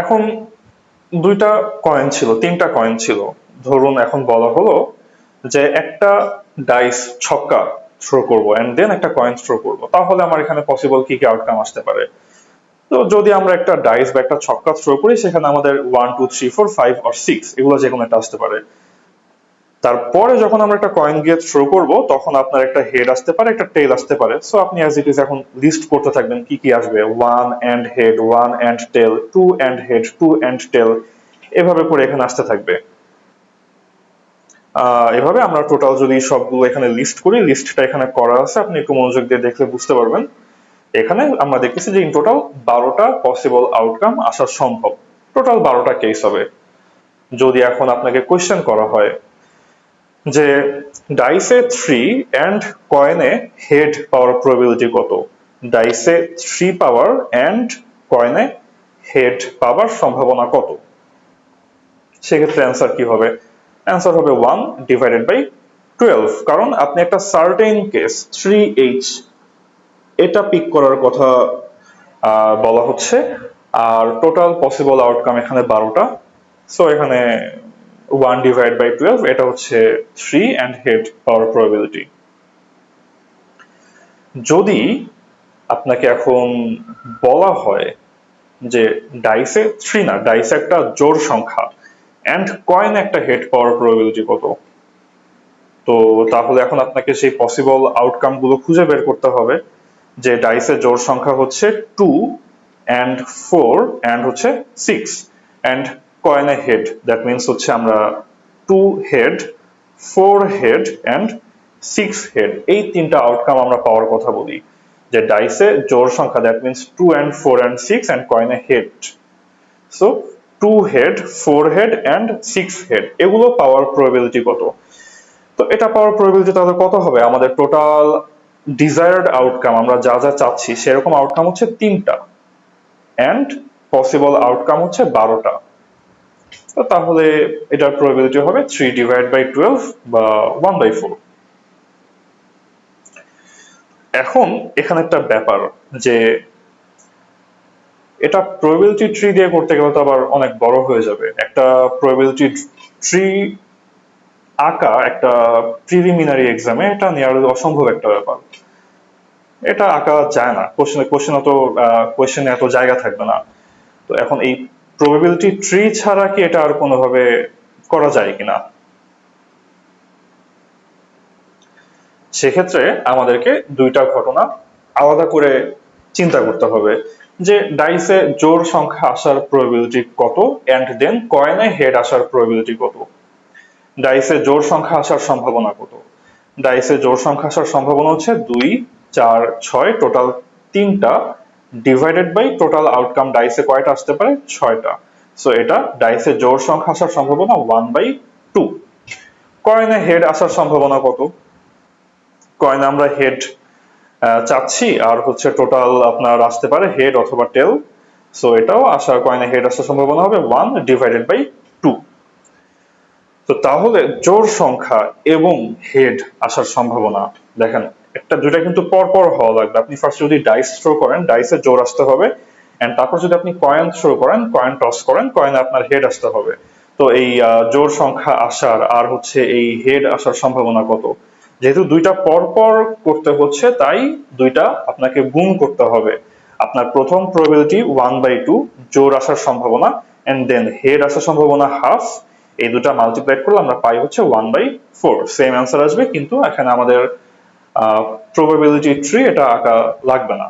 এখন দুইটা কয়েন ছিল, তিনটা কয়েন ছিল। ধরুন এখন বলা হলো যে একটা ডাইস ছক্কা থ্রো করব অ্যান্ড দেন একটা কয়েন থ্রো করব। তাহলে আমার এখানে পসিবল কি কি আউটকাম আসতে পারে? তো যদি আমরা একটা ডাইস বা একটা ছক্কা থ্রো করি, সেখানে আমাদের one two three four five আর সিক্স এগুলো যে কোনো একটা আসতে পারে। তারপরে যখন আমরা একটা কয়েন গিয়ে থ্রো করব, তখন আপনার একটা হেড আসতে পারে, একটা টেল আসতে পারে। সো আপনি অ্যাজ ইট ইজ এখন লিস্ট করতে থাকবেন কি কি আসবে। One and head one and tail two and head two and tail এভাবে করে এখানে আসতে থাকবে। এভাবে আমরা টোটাল যদি সবগুলো এখানে লিস্ট করি লিস্টটা এখানে করা আছে, আপনি একটু মনোযোগ দিয়ে দেখলে বুঝতে পারবেন। এখানে আমরা দেখতেছি যে ইন টোটাল বারোটা পসিবল আউটকাম আসা সম্ভব। টোটাল বারোটা কেস হবে। যদি এখন আপনাকে কোয়েশ্চেন করা হয় যে ডাইসে থ্রি অ্যান্ড কয়েনে হেড পাওয়ার প্রবিলিটি কত? ডাইসে থ্রি পাওয়ার অ্যান্ড কয়েনে হেড পাওয়ার সম্ভাবনা কত? সেক্ষেত্রে অ্যান্সার কি হবে? অ্যান্সার হবে ওয়ান ডিভাইডেড বাই টুয়েলভ কারণ আপনি একটা সার্টেন কেস থ্রি এইচ এটা পিক করার কথা বলা হচ্ছে। আর টোটাল পসিবল আউটকাম এখানে বারোটা। সো এখানে ওয়ান ডিভাইড বাই টুয়েলভ এটা হচ্ছে থ্রি অ্যান্ড হেড পাওয়ার প্রবাবিলিটি যদি আপনাকে এখন বলা হয় যে ডাইসে থ্রি না ডাইসে একটা জোড় সংখ্যা অ্যান্ড কয়েন একটা হেড পাওয়ার প্রবাবিলিটি কত? তো তাহলে এখন আপনাকে সেই পসিবল আউটকামগুলো খুঁজে বের করতে হবে যে ডাইসের জোড় সংখ্যা হচ্ছে টু অ্যান্ড ফোর অ্যান্ড হচ্ছে সিক্স অ্যান্ড কয়েনে হেড দ্যাট মিনস হচ্ছে আমরা two head four head and six head এই তিনটা আউটকাম আমরা পাওয়ার কথা বলি। যে ডাইসে জোর সংখ্যা that means two and four and six and coin A head so two head four head and six head এগুলো পাওয়ার প্রবাবিলিটি কত? তো এটা পাওয়ার প্রবাবিলিটি তাহলে কত হবে? আমাদের টোটাল ডিজায়ার্ড আউটকাম আমরা যা যা চাচ্ছি, সেরকম আউটকাম হচ্ছে তিনটা। অ্যান্ড পসিবল আউটকাম হচ্ছে বারোটা। তাহলে এটার প্রবাবিলিটি হবে থ্রি ডিভাইড বাই টুয়েলভ বা ওয়ান বাই ফোর এখন এখানে একটা ব্যাপার যে এটা প্রবাবিলিটি ট্রি দিয়ে করতে গেলে তো আবার অনেক বড় হয়ে যাবে। একটা প্রবাবিলিটি ট্রি আঁকা একটা প্রিলিমিনারি এক্সামে এটা নেওয়ার অসম্ভব একটা ব্যাপার। এটা আঁকা যায় না। কোশ্চেনে কোশ্চেন অত কোশ্চেনে এত জায়গা থাকবে না। তো এখন এই প্রবাবিলিটি ট্রি ছাড়া কি এটা আর কোনোভাবে করা যায় কিনা? সেক্ষেত্রে আমাদেরকে দুইটা ঘটনা আলাদা করে চিন্তা করতে হবে যে ডাইসে জোর সংখ্যা আসার প্রবাবিলিটি কত এন্ড দেন কয়েনে হেড আসার প্রবাবিলিটি কত? ডাইসে জোর সংখ্যা আসার সম্ভাবনা কত? ডাইসে জোর সংখ্যা আসার সম্ভাবনা হচ্ছে দুই, চার, ছয় টোটাল তিনটা ডিভাইডেড বাই টোটাল আউটকাম ডাইসে কয়টা আসতে পারে? ছয়টা। সো এটা ডাইসে জোর সংখ্যা আসার সম্ভাবনা ওয়ান বাই টু কয়েনে হেড আসার সম্ভাবনা কত? কয়েনে আমরা হেড চাচ্ছি, আর হচ্ছে টোটাল আপনার আসতে পারে হেড অথবা টেল সো এটাও আসার কয়েনে হেড আসার সম্ভাবনা হবে ওয়ান ডিভাইডেড বাই টু তো তাহলে জোর সংখ্যা এবং হেড আসার সম্ভাবনা। দেখেন একটা, দুইটা কিন্তু পর পর হওয়া লাগবে। আপনি ফার্স্ট যদি ডাইস থ্রো করেন ডাইসে জোর আসতে হবে। এন্ড তারপর যদি আপনি কয়েন থ্রো করেন কয়েন টস করেন কয়েনে আপনার হেড আসতে হবে। তো এই জোর সংখ্যা আসার আর হচ্ছে এই হেড আসার সম্ভাবনা কত? যেহেতু দুইটা পর পর করতে হচ্ছে, তাই দুইটা আপনাকে গুণ করতে হবে। আপনার প্রথম প্রবাবিলিটি ওয়ান বাই টু জোর আসার সম্ভাবনা এন্ড দেন হেড আসার সম্ভাবনা হাফ এই দুটা মাল্টিপ্লাই করলে আমরা পাই হচ্ছে one by four same answer আসবে, কিন্তু এখানে আমাদের প্রবাবিলিটি ট্রি এটা আঁকা লাগবে না।